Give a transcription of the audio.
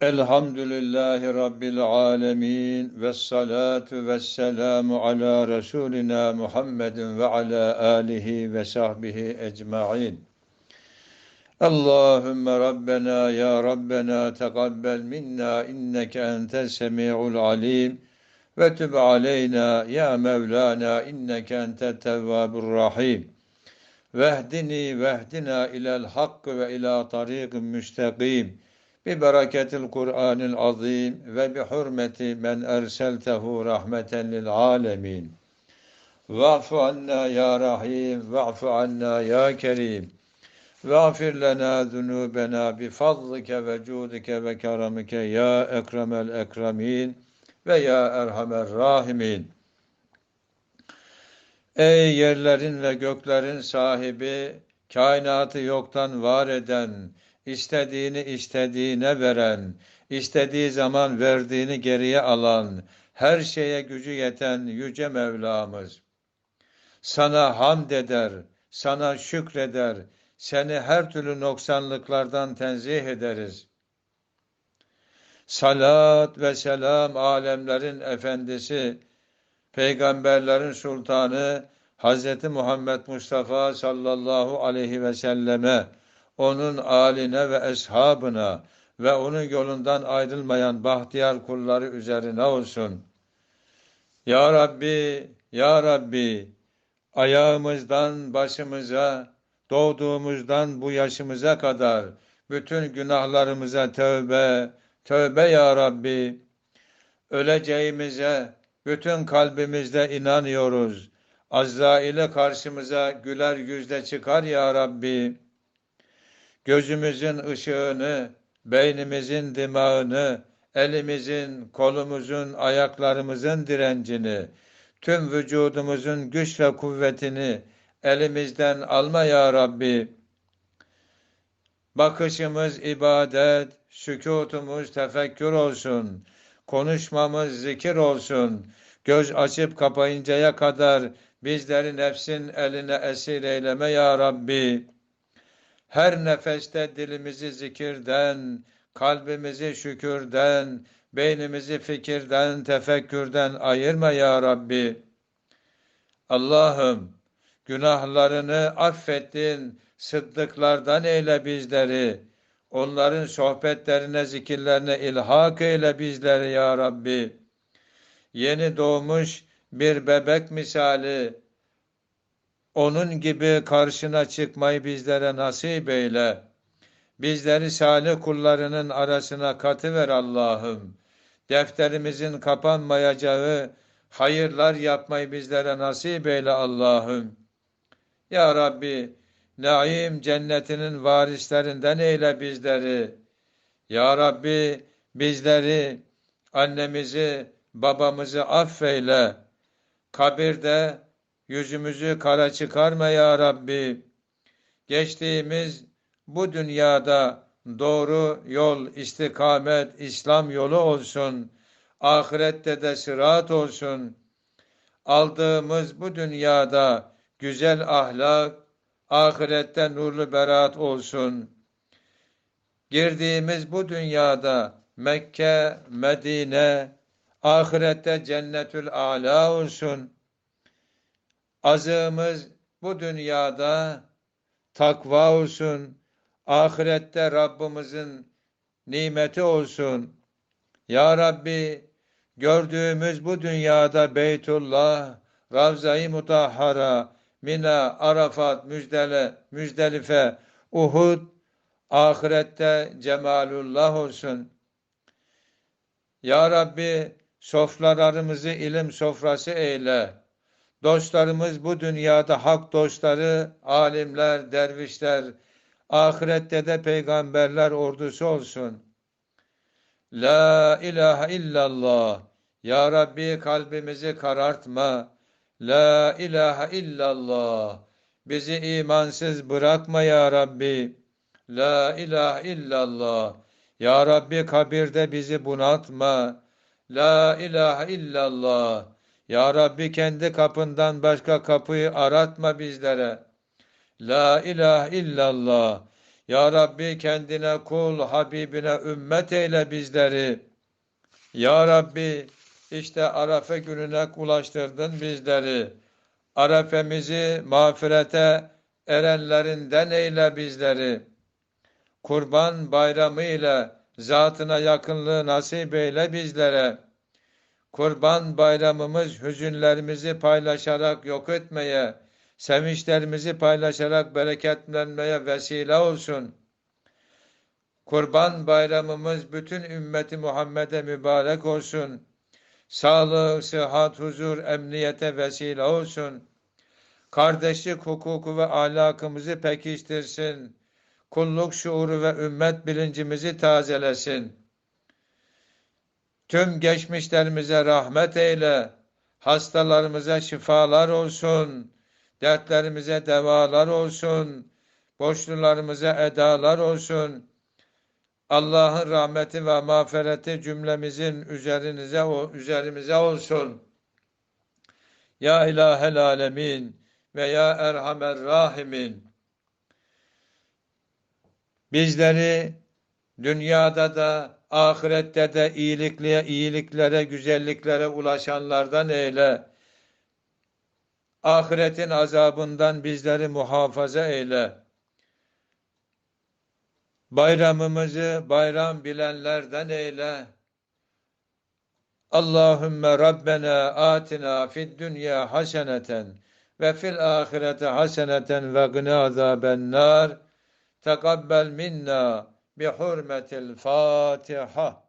Elhamdülillahi Rabbil alemin ve salatu ve selamu ala Resulina Muhammedin ve ala alihi ve sahbihi ecma'in. Allahümme Rabbena ya Rabbena tegabbel minna inneke entes semi'ul alim ve tüb aleyna ya Mevlana inneke ente tevvabur rahim. Vehdini vehdina ilel hakkı ve ila tariqin müstakim. Bi bereketil Kur'anil azim ve bi hurmeti men erseltehu rahmeten lil alemin. Va'fu anna ya rahim, va'fu anna ya kerim. Va'fir lena zunubena bi fadlike ve cudike ve keramike ya ekremel ekremin ve ya erhamer rahimin. Ey yerlerin ve göklerin sahibi, kainatı yoktan var eden, istediğini istediğine veren, istediği zaman verdiğini geriye alan, her şeye gücü yeten yüce Mevlamız. Sana hamd eder, sana şükreder, seni her türlü noksanlıklardan tenzih ederiz. Salat ve selam alemlerin efendisi, peygamberlerin sultanı Hz. Muhammed Mustafa sallallahu aleyhi ve selleme, onun aline ve eshabına ve onun yolundan ayrılmayan bahtiyar kulları üzerine olsun. Ya Rabbi, Ya Rabbi, ayağımızdan başımıza, doğduğumuzdan bu yaşımıza kadar bütün günahlarımıza tövbe, tövbe Ya Rabbi. Öleceğimize bütün kalbimizde inanıyoruz. Azrail'e karşımıza güler yüzle çıkar Ya Rabbi gözümüzün ışığını, beynimizin dimağını, elimizin, kolumuzun, ayaklarımızın direncini, tüm vücudumuzun güç ve kuvvetini elimizden alma ya Rabbi. Bakışımız ibadet, sükutumuz tefekkür olsun, konuşmamız zikir olsun, göz açıp kapayıncaya kadar bizleri nefsin eline esir eyleme ya Rabbi. Her nefeste dilimizi zikirden, kalbimizi şükürden, beynimizi fikirden, tefekkürden ayırma ya Rabbi. Allah'ım günahlarını affettin, sıddıklardan eyle bizleri. Onların sohbetlerine, zikirlerine ilhak eyle bizleri ya Rabbi. Yeni doğmuş bir bebek misali, onun gibi karşına çıkmayı bizlere nasip eyle. Bizleri salih kullarının arasına katıver Allah'ım. Defterimizin kapanmayacağı hayırlar yapmayı bizlere nasip eyle Allah'ım. Ya Rabbi, naim cennetinin varislerinden eyle bizleri. Ya Rabbi, bizleri, annemizi, babamızı affeyle. Kabirde, Yüzümüzü kara çıkarma ya Rabbi. Geçtiğimiz bu dünyada doğru yol, istikamet, İslam yolu olsun. Ahirette de sırat olsun. Aldığımız bu dünyada güzel ahlak, ahirette nurlu berat olsun. Girdiğimiz bu dünyada Mekke, Medine, ahirette cennetül âlâ olsun.'' Azığımız bu dünyada takva olsun, ahirette Rabbimizin nimeti olsun. Ya Rabbi gördüğümüz bu dünyada Beytullah, Ravza-i Mutahhara, Mina, Arafat, Müzdele, Müzdelife, Uhud, ahirette cemalullah olsun. Ya Rabbi sofralarımızı ilim sofrası eyle. Dostlarımız bu dünyada hak dostları, alimler, dervişler, ahirette de peygamberler ordusu olsun. La ilahe illallah. Ya Rabbi kalbimizi karartma. La ilahe illallah. Bizi imansız bırakma ya Rabbi. La ilahe illallah. Ya Rabbi kabirde bizi bunaltma. La ilahe illallah. Ya Rabbi kendi kapından başka kapıyı aratma bizlere. La ilahe illallah. Ya Rabbi kendine kul, Habibine ümmet eyle bizleri. Ya Rabbi işte Arafe gününe ulaştırdın bizleri. Arafemizi mağfirete erenlerinden eyle bizleri. Kurban bayramı ile zatına yakınlığı nasip eyle bizlere. Kurban bayramımız hüzünlerimizi paylaşarak yok etmeye, sevinçlerimizi paylaşarak bereketlenmeye vesile olsun. Kurban bayramımız bütün ümmeti Muhammed'e mübarek olsun. Sağlık, sıhhat, huzur, emniyete vesile olsun. Kardeşlik hukuku ve ahlakımızı pekiştirsin. Kulluk şuuru ve ümmet bilincimizi tazelesin. Tüm geçmişlerimize rahmet eyle. Hastalarımıza şifalar olsun. Dertlerimize devalar olsun. Borçlularımıza edalar olsun. Allah'ın rahmeti ve mağfireti cümlemizin üzerinize üzerimize olsun. Ya ilahel alemin ve ya erhamer rahimin. Bizleri dünyada da ahirette de iyilikliğe, iyiliklere, güzelliklere ulaşanlardan eyle. Ahiretin azabından bizleri muhafaza eyle. Bayramımızı bayram bilenlerden eyle. Allahümme Rabbena atina fid dünya haseneten ve fil ahirete haseneten ve gına azaben nar. Tekabbel minna بحرمة الفاتحة.